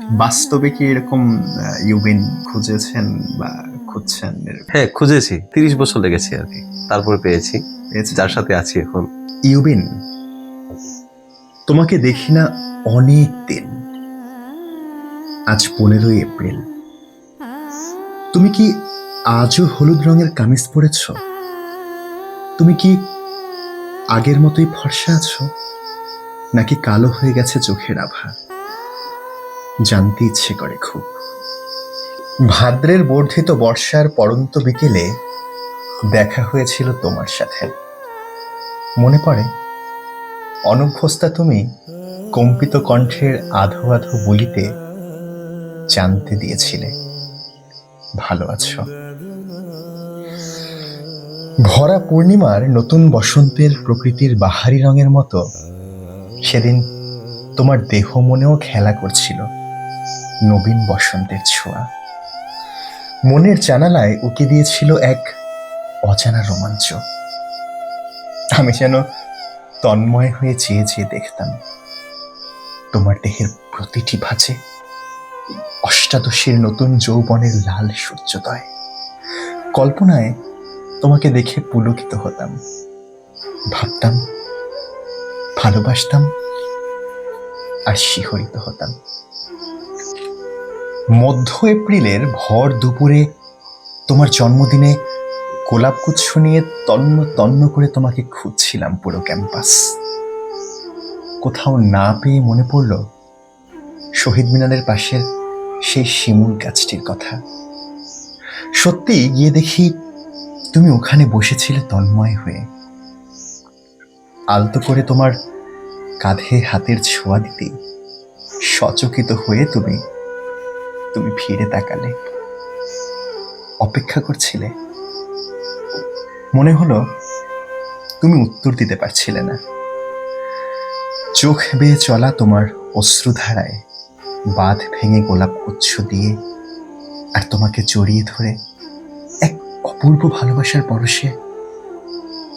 বাস্তবে কি এরকম ইউবিন খুঁজেছেন বা খুঁজছেন হ্যাঁ খুঁজেছি। তিরিশ বছর লেগেছে আর কি। তারপরে পেয়েছি? যার সাথে আছি এখন। ইউবিন তোমাকে দেখি না অনেক দিন। আজ পনেরোই এপ্রিল। তুমি কি আজও হলুদ রঙের কামিজ পরেছ? তুমি কি আগের মতোই ফর্সা আছো? নাকি কালো হয়ে গেছে চোখের আভা? জানতে ইচ্ছে করে খুব। ভাদ্রের বর্ধিত বর্ষার পরন্ত বিকেলে দেখা হয়েছিল তোমার সাথে। মনে পড়ে অনভ্যস্তা তুমি কম্পিত কণ্ঠের আধো আধো বলিতে জানতে দিয়েছিলে, ভালো আছো? ভরা পূর্ণিমার নতুন বসন্তের প্রকৃতির বাহারি রঙের মতো সেদিন তোমার দেহ মনেও খেলা করছিল। নবীন বসন্তের ছোঁয়া। মনের জানালায় উকি দিয়েছিল এক অজানা রোমাঞ্চ। আমি যেন তন্ময় হয়ে চেয়ে চেয়ে দেখতাম, তোমার দেহের প্রতিটি ভাঁজে অষ্টাদশীর নতুন যৌবনের লাল সূর্যোদয়। কল্পনায় তোমাকে দেখে পুলকিত হতাম। ভাবতাম, ভালোবাসতাম আর শিহরিত হতাম। মধ্য এপ্রিলের ভর দুপুরে তোমার জন্মদিনে গোলাপগুচ্ছ নিয়ে তন্ন তন্ন করে তোমাকে খুঁজছিলাম পুরো ক্যাম্পাস। কোথাও না পেয়ে মনে পড়ল শহীদ মিনারের পাশের সেই শিমুল গাছটির কথা। সত্যি গিয়ে দেখি তুমি ওখানে বসেছিলে তন্ময় হয়ে। আলতো করে তোমার কাঁধে হাতের ছোঁয়া দিতে সচকিত হয়ে তুমি তুমি ফিরে তাকালে। অপেক্ষা করছিলে। মনে হলো তুমি উত্তর দিতে পারছিলে না। চোখ বেয়ে চলা তোমার অশ্রুধারায় বাঁধ ভেঙে গোলাপ গুচ্ছ দিয়ে আর তোমাকে জড়িয়ে ধরে এক অপূর্ব ভালোবাসার পরশে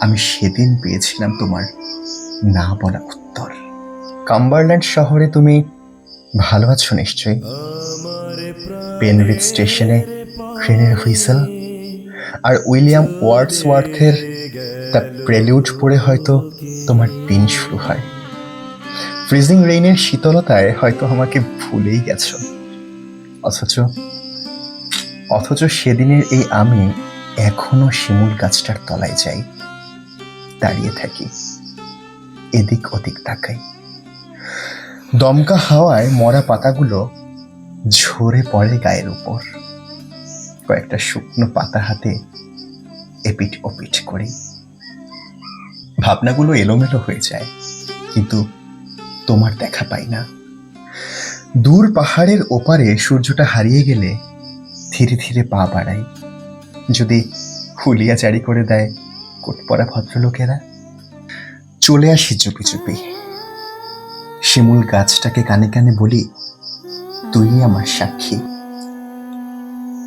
আমি সেদিন পেয়েছিলাম তোমার না বলা উত্তর। কাম্বারল্যান্ড শহরে তুমি ভালো আছো নিশ্চয়ই। পেনরিড স্টেশনে ট্রেনের হুইসেল। আর উইলিয়াম ওয়ার্ডসওয়ার্থের দ্য প্রেলিউড পড়ে হয়তো তোমার দিন শুরু হয়। ফ্রিজিং রেইনের শীতলতায় হয়তো আমাকে ভুলেই গেছ। অথচ অথচ সেদিনের এই আমি এখনও শিমুল গাছটার তলায় যাই, দাঁড়িয়ে থাকি, এদিক ওদিক তাকাই। দমকা হাওয়ায় মরা পাতাগুলো ঝরে পড়ে গায়ের উপর। কয়েকটা শুকনো পাতা হাতে এপিট ওপিট করি। ভাবনাগুলো এলোমেলো হয়ে যায়, কিন্তু তোমার দেখা পাই না। দূর পাহাড়ের ওপারে সূর্যটা হারিয়ে গেলে ধীরে ধীরে পা বাড়াই। যদি হুলিয়া জারি করে দেয় কোটপরা ভদ্রলোকেরা। চলে আসি চুপি চুপি। শিমুল গাছটাকে কানে কানে বলি তুই আমার সাক্ষী।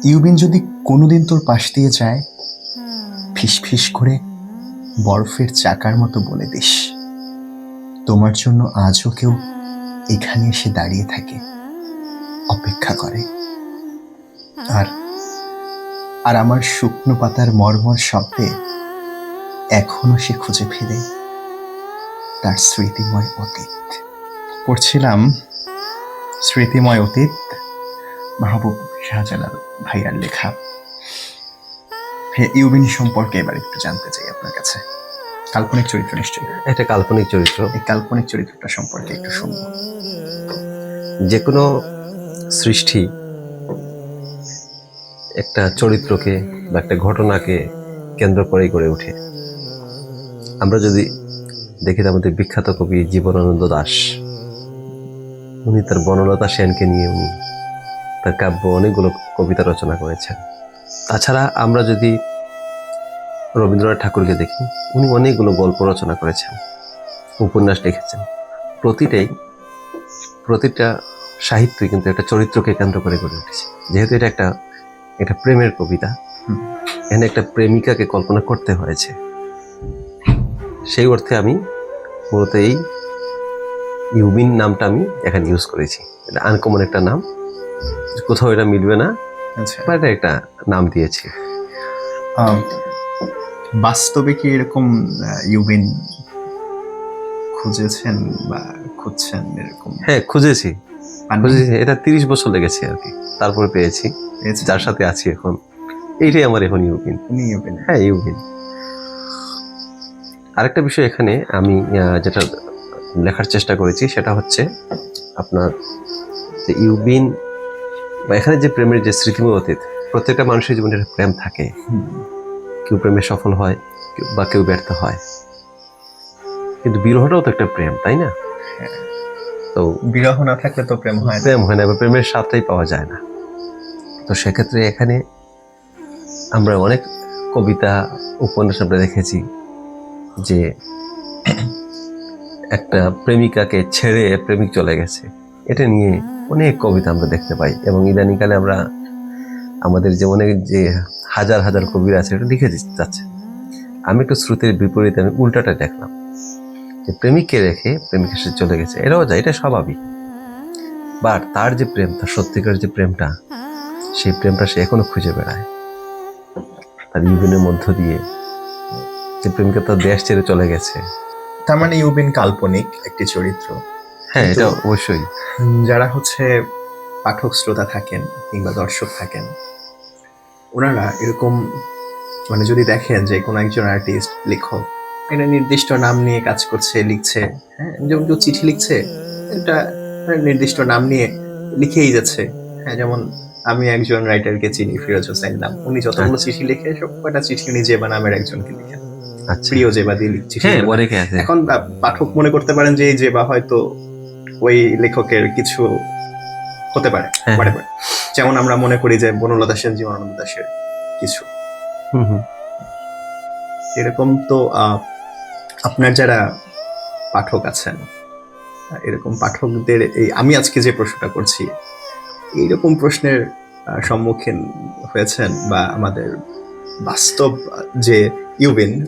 ইউবিন যদি কোনোদিন তোর পাশ দিয়ে যায়, ফিস ফিস করে বরফের চাকার মতো বলে দিস। তোমার জন্য আজও কেউ এখানে এসে দাঁড়িয়ে থাকে, অপেক্ষা করে। আর আর আমার শুকনো পাতার মর্মর শব্দে এখনও সে খুঁজে ফিরে তার স্মৃতিময় অতীত। পড়ছিলাম স্মৃতিময় অতীত মাহবুব শাহজালাল ভাইয়ার লেখা। ইউবিন সম্পর্কে এবার একটু জানতে চাই আপনার কাছে। কাল্পনিক চরিত্র নিশ্চয়ই? এটা কাল্পনিক চরিত্র। এই কাল্পনিক চরিত্রটা সম্পর্কে একটু শুনব যে কোনো সৃষ্টি একটা চরিত্রকে বা একটা ঘটনাকে কেন্দ্র করেই গড়ে ওঠে। আমরা যদি দেখি আমাদের বিখ্যাত কবি জীবনানন্দ দাস। উনি তার বনলতা সেনকে নিয়ে উনি তার কাব্য অনেকগুলো কবিতা রচনা করেছেন। তাছাড়া আমরা যদি রবীন্দ্রনাথ ঠাকুরকে দেখি, উনি অনেকগুলো গল্প রচনা করেছেন, উপন্যাস লিখেছেন। প্রতিটাই, প্রতিটা সাহিত্যই কিন্তু একটা চরিত্রকে কেন্দ্র করে গড়ে উঠেছে। যেহেতু এটা একটা, এটা প্রেমের কবিতা, এখানে একটা প্রেমিকাকে কল্পনা করতে হয়েছে। সেই অর্থে আমি মূলত এই ইউবিন নামটা আমি এখানে ইউজ করেছি। এটা আনকমন একটা নাম। কোথাও এটা মিলবে না আচ্ছা। বা এটা একটা নাম দিয়েছি। বাস্তবে কি এরকম ইউবিন খুঁজেছেন বা খুঁজছেন এরকম? হ্যাঁ খুঁজেছি। পাননি? খুঁজেছি। এটা তিরিশ বছর লেগেছে আর কি। তারপরে পেয়েছি? যার সাথে আছি এখন। এইটাই আমার এখন ইউবিন। ইউবিন। হ্যাঁ ইউবিন। আরেকটা বিষয় এখানে আমি যেটা লেখার চেষ্টা করেছি সেটা হচ্ছে আপনার যে ইউবিন বা এখানে যে প্রেমের যে স্মৃতিময় অতীত প্রত্যেকটা মানুষের জীবনে একটা প্রেম থাকে। কেউ প্রেমে সফল হয় বা কেউ ব্যর্থ হয়। কিন্তু বিরহটাও তো একটা প্রেম তাই না? তো বিরহ না থাকলে তো প্রেম হয় প্রেম হয় না বা প্রেমের স্বাদটাই পাওয়া যায় না। তো সেক্ষেত্রে এখানে আমরা অনেক কবিতা উপন্যাস আমরা দেখেছি যে একটা প্রেমিকাকে ছেড়ে প্রেমিক চলে গেছে। এটা নিয়ে অনেক কবিতা আমরা দেখতে পাই এবং ইদানিংকালে আমরা আমাদের যে অনেক যে হাজার হাজার কবিরা আছে, এটা লিখে দিতে যাচ্ছে আমি একটু শ্রুতির বিপরীতে আমি উল্টাটা দেখলাম। যে প্রেমিককে রেখে প্রেমিকের সাথে চলে গেছে, এটাও যায়, এটা স্বাভাবিক। বাট তার যে প্রেম, তার সত্যিকার যে প্রেমটা, সেই প্রেমটা সে এখনও খুঁজে বেড়ায়। তার ইউবিনের মধ্য দিয়ে যে প্রেমিকা তার দেশ ছেড়ে চলে গেছে তার মানে ইউবিন কাল্পনিক একটি চরিত্র। হ্যাঁ এটা অবশ্যই। যারা হচ্ছে পাঠক শ্রোতা থাকেন কিংবা দর্শক থাকেন ওনারা এরকম মানে যদি দেখেন যে কোনো একজন আর্টিস্ট লেখক একটা নির্দিষ্ট নাম নিয়ে কাজ করছে লিখছে হ্যাঁ যেমন কেউ চিঠি লিখছে একটা নির্দিষ্ট নাম নিয়ে লিখেই যাচ্ছে। হ্যাঁ যেমন আমি একজন রাইটারকে চিনি ফিরোজ হোসেন নাম। উনি যতগুলো চিঠি লিখে সব কটা চিঠি উনি বা নামের একজনকে লিখেন। আচ্ছা প্রিয় জেবা দিয়ে লিখ- চিঠি হ্যাঁ অনেকে আছে। এখন পাঠক মনে করতে পারেন যে এই জেবা হয়তো ওই লেখকের কিছু হতে পারে হ্যাঁ। যেমন আমরা মনে করি যে বনলতা সেন জীবনানন্দ দাশের কিছু। এরকম তো আপনার যারা পাঠক আছেন এরকম পাঠকদের এই আমি আজকে যে প্রশ্নটা করছি এইরকম প্রশ্নের সম্মুখীন হয়েছেন বা আমাদের বাস্তব যে ইউবিন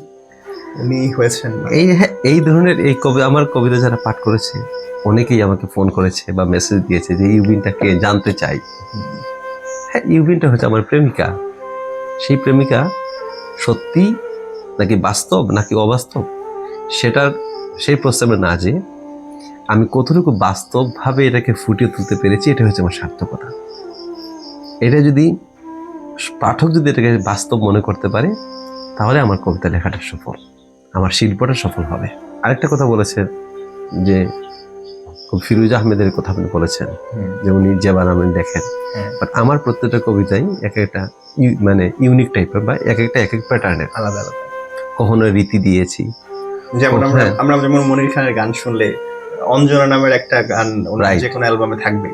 উনি হয়েছেন এই হ্যাঁ, এই ধরনের এই কবি আমার কবিতা যারা পাঠ করেছে অনেকেই আমাকে ফোন করেছে বা মেসেজ দিয়েছে যে ইউবিনটাকে জানতে চাই। হ্যাঁ ইউবিনটা হচ্ছে আমার প্রেমিকা। সেই প্রেমিকা সত্যি নাকি বাস্তব নাকি অবাস্তব? সেটার সেই প্রস্তাবে না যে আমি কতটুকু বাস্তবভাবে এটাকে ফুটিয়ে তুলতে পেরেছি এটা হচ্ছে আমার সার্থকতা। এটা যদি পাঠক যদি এটাকে বাস্তব মনে করতে পারে তাহলে আমার কবিতা লেখাটা সফল। আমার শিল্পটা সফল হবে। আরেকটা কথা বলেছেন যে খুব ফিরোজ আহমেদের কথা আপনি বলেছেন যে উনি জেবা নামে দেখেন। হ্যাঁ, বাট আমার প্রত্যেকটা কবিতাই এক একটা মানে ইউনিক টাইপের বা এক একটা এক এক প্যাটার্নের আলাদা আলাদা। কখনো রীতি দিয়েছি। যেমন আমরা হ্যাঁ। আমরা যেমন মনির খানের গান শুনলে অঞ্জনা নামের একটা গান ওনার যে কোনো অ্যালবামে থাকবে।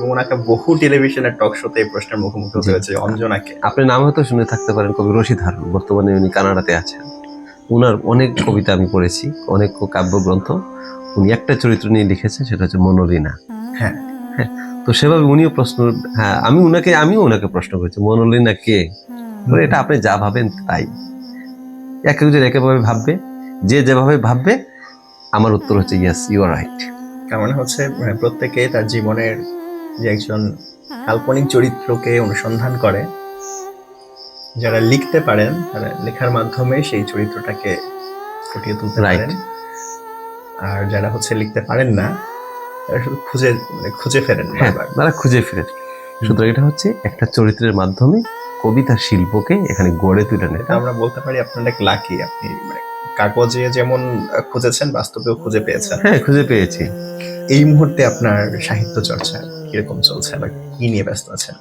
ওনাকে বহু টেলিভিশনের টক শোতে এই প্রশ্নের মুখোমুখি হয়েছে অঞ্জনাকে। আপনি নাম হয়তো শুনে থাকতে পারেন কবি রশিদ হারুন। বর্তমানে উনি কানাডাতে আছেন। উনার অনেক কবিতা আমি পড়েছি, অনেক কাব্যগ্রন্থ। উনি একটা চরিত্র নিয়ে লিখেছেন, সেটা হচ্ছে মনোরিনা হ্যাঁ হ্যাঁ। তো সেভাবে উনিও প্রশ্ন হ্যাঁ আমি উনাকে, আমিও ওনাকে প্রশ্ন করেছি, মনোলিনা কে? এটা আপনি যা ভাবেন, তাই। এক একজন একেভাবে ভাববে, যে যেভাবে ভাববে, আমার উত্তর হচ্ছে ইয়েস ইউ আর রাইট তার মানে হচ্ছে মানে প্রত্যেকে তার জীবনের যে একজন কাল্পনিক চরিত্রকে অনুসন্ধান করে যারা লিখতে পারেন তারা লেখার মাধ্যমে সেই চরিত্রটাকে ফুটিয়ে তুলতে. পারেন। আর যারা হচ্ছে লিখতে পারেন না তারা শুধু খুঁজে মানে খুঁজে ফেরেন হ্যাঁ তারা খুঁজে ফিরে সুতরাং এটা হচ্ছে একটা চরিত্রের মাধ্যমে কবিতার শিল্পকে এখানে গড়ে তুলে নেয়। আমরা বলতে পারি আপনি অনেক লাকি আপনি মানে কাগজে যেমন খুঁজেছেন বাস্তবেও খুঁজে পেয়েছেন। হ্যাঁ খুঁজে পেয়েছি। এই মুহূর্তে আপনার সাহিত্য চর্চা কীরকম চলছে বা কি নিয়ে ব্যস্ত আছেন?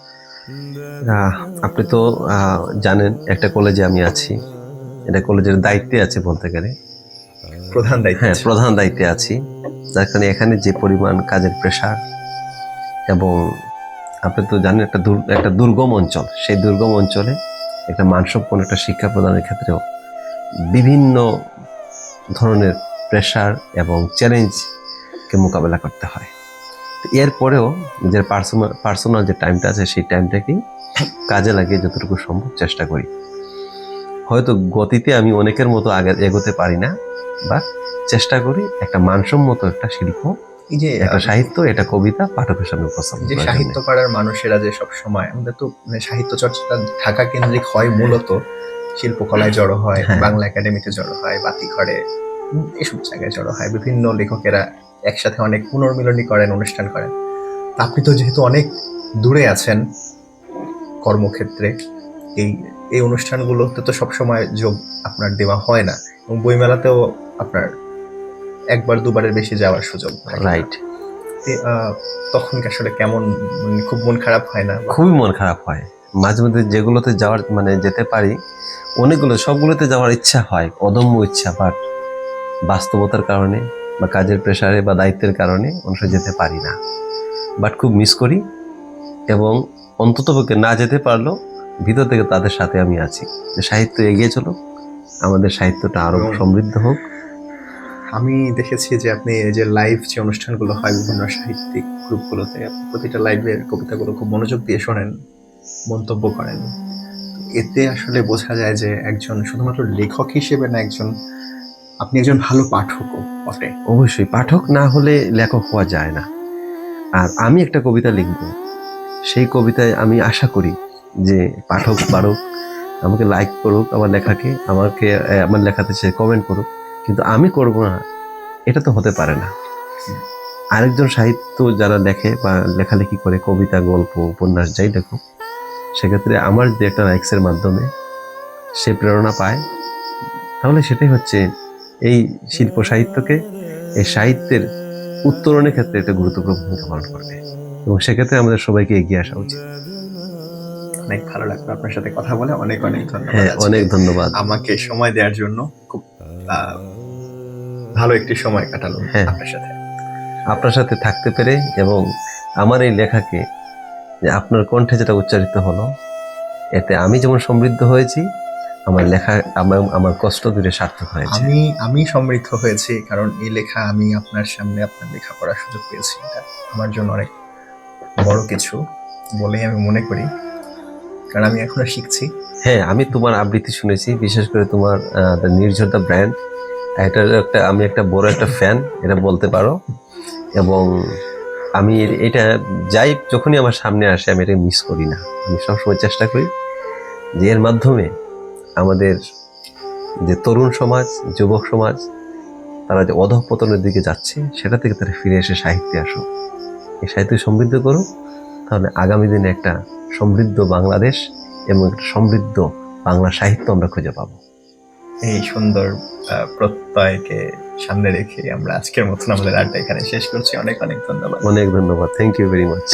আপনি তো জানেন একটা কলেজে আমি আছি। এটা কলেজের দায়িত্বে আছে বলতে গেলে। প্রধান দায়িত্ব হ্যাঁ প্রধান দায়িত্বে আছি। যার কারণে এখানে যে পরিমাণ কাজের প্রেশার এবং আপনি তো জানেন একটা দুর একটা দুর্গম অঞ্চল। সেই দুর্গম অঞ্চলে একটা মানসম্পন্ন একটা শিক্ষা প্রদানের ক্ষেত্রেও বিভিন্ন ধরনের প্রেশার এবং চ্যালেঞ্জকে মোকাবেলা করতে হয়। এরপরেও নিজের পার্সোনাল পার্সোনাল যে টাইমটা আছে সেই টাইমটাকেই কাজে লাগিয়ে যতটুকু সম্ভব চেষ্টা করি হয়তো গতিতে আমি অনেকের মতো আগে এগোতে পারি না বা চেষ্টা করি একটা মানসম্মত একটা শিল্প এই যে একটা সাহিত্য এটা কবিতা পাঠকের সামনে উপস্থাপন যে সাহিত্য। পাড়ার মানুষেরা যে সব সময় আমাদের তো মানে সাহিত্য চর্চাটা ঢাকা কেন্দ্রিক হয় মূলত শিল্পকলায় জড়ো হয় হ্যাঁ। বাংলা একাডেমিতে জড়ো হয় বাতিঘরে এসব জায়গায় জড়ো হয় বিভিন্ন লেখকেরা একসাথে অনেক পুনর্মিলনী করেন অনুষ্ঠান করেন। আপনি তো যেহেতু অনেক দূরে আছেন কর্মক্ষেত্রে এই এই অনুষ্ঠানগুলোতে তো সবসময় যোগ আপনার দেওয়া হয় না এবং বইমেলাতেও আপনার একবার দুবারের বেশি যাওয়ার সুযোগ রাইট তখন আসলে কেমন মানে খুব মন খারাপ হয় না? খুবই মন খারাপ হয়। মাঝে মধ্যে যেগুলোতে যাওয়ার মানে যেতে পারি অনেকগুলো সবগুলোতে যাওয়ার ইচ্ছা হয় অদম্য ইচ্ছা বাট বাস্তবতার কারণে বা কাজের প্রেশারে বা দায়িত্বের কারণে অনেক যেতে পারি না। বাট খুব মিস করি এবং অন্ততপক্ষে না যেতে পারলেও ভিতর থেকে তাদের সাথে আমি আছি। যে সাহিত্য এগিয়ে চলো আমাদের সাহিত্যটা আরও সমৃদ্ধ হোক। আমি দেখেছি যে আপনি এই যে লাইভ যে অনুষ্ঠানগুলো হয় বিভিন্ন সাহিত্যিক গ্রুপগুলোতে আপনি প্রতিটা লাইভের কবিতাগুলো খুব মনোযোগ দিয়ে শোনেন মন্তব্য করেন। এতে আসলে বোঝা যায় যে একজন শুধুমাত্র লেখক হিসেবে না একজন আপনি একজন ভালো পাঠকও। বটে। অবশ্যই, পাঠক না হলে লেখক হওয়া যায় না। আর আমি একটা কবিতা লিখব। সেই কবিতায় আমি আশা করি যে পাঠক পারুক, আমাকে লাইক করুক আমার লেখাকে, আমাকে আমার লেখাতে সে কমেন্ট করুক। কিন্তু আমি করব না, এটা তো হতে পারে না। আরেকজন সাহিত্য যারা লেখে বা লেখালেখি করে, কবিতা, গল্প, উপন্যাস যাই লেখুক সেক্ষেত্রে আমার যে একটা লাইক্সের মাধ্যমে সে প্রেরণা পায়, তাহলে সেটাই হচ্ছে এই শিল্প সাহিত্যকে এই সাহিত্যের উত্তরণের ক্ষেত্রে একটা গুরুত্বপূর্ণ ভূমিকা পালন করবে। এবং সেক্ষেত্রে আমাদের সবাইকে এগিয়ে আসা উচিত। অনেক ভালো লাগল আপনার সাথে কথা বলে। অনেক অনেক ধন্যবাদ হ্যাঁ অনেক ধন্যবাদ। আমাকে সময় দেওয়ার জন্য খুব ভালো একটি সময় কাটালো হ্যাঁ। আপনার সাথে। আপনার সাথে থাকতে পেরে এবং আমার এই লেখাকে যে আপনার কণ্ঠে যেটা উচ্চারিত হলো এতে আমি যেমন সমৃদ্ধ হয়েছি আমার লেখা আমার আমার কষ্ট দূরে সার্থক হয়েছে। আমি আমি সমৃদ্ধ হয়েছি কারণ এই লেখা আমি আপনার সামনে আপনার লেখা পড়ার সুযোগ পেয়েছি। এটা আমার জন্য অনেক বড় কিছু বলেই আমি মনে করি। কারণ আমি এখনও শিখছি। হ্যাঁ আমি তোমার আবৃত্তি শুনেছি বিশেষ করে তোমার নির্ঝর দ্য ব্র্যান্ড এটার একটা আমি একটা বড় একটা ফ্যান এটা বলতে পারো। এবং আমি এটা যাই যখনই আমার সামনে আসে আমি এটা মিস করি না। আমি সবসময় চেষ্টা করি যে এর মাধ্যমে আমাদের যে তরুণ সমাজ যুবক সমাজ তারা যে অধঃপতনের দিকে যাচ্ছে সেটা থেকে তারা ফিরে এসে সাহিত্যে আসুক এই সাহিত্য সমৃদ্ধ করুক তাহলে আগামী দিনে একটা সমৃদ্ধ বাংলাদেশ এবং একটা সমৃদ্ধ বাংলা সাহিত্য আমরা খুঁজে পাবো। এই সুন্দর প্রত্যয়কে সামনে রেখে আমরা আজকের মতন আমাদের আড্ডা এখানে শেষ করছি। অনেক অনেক ধন্যবাদ। অনেক ধন্যবাদ। Thank you very much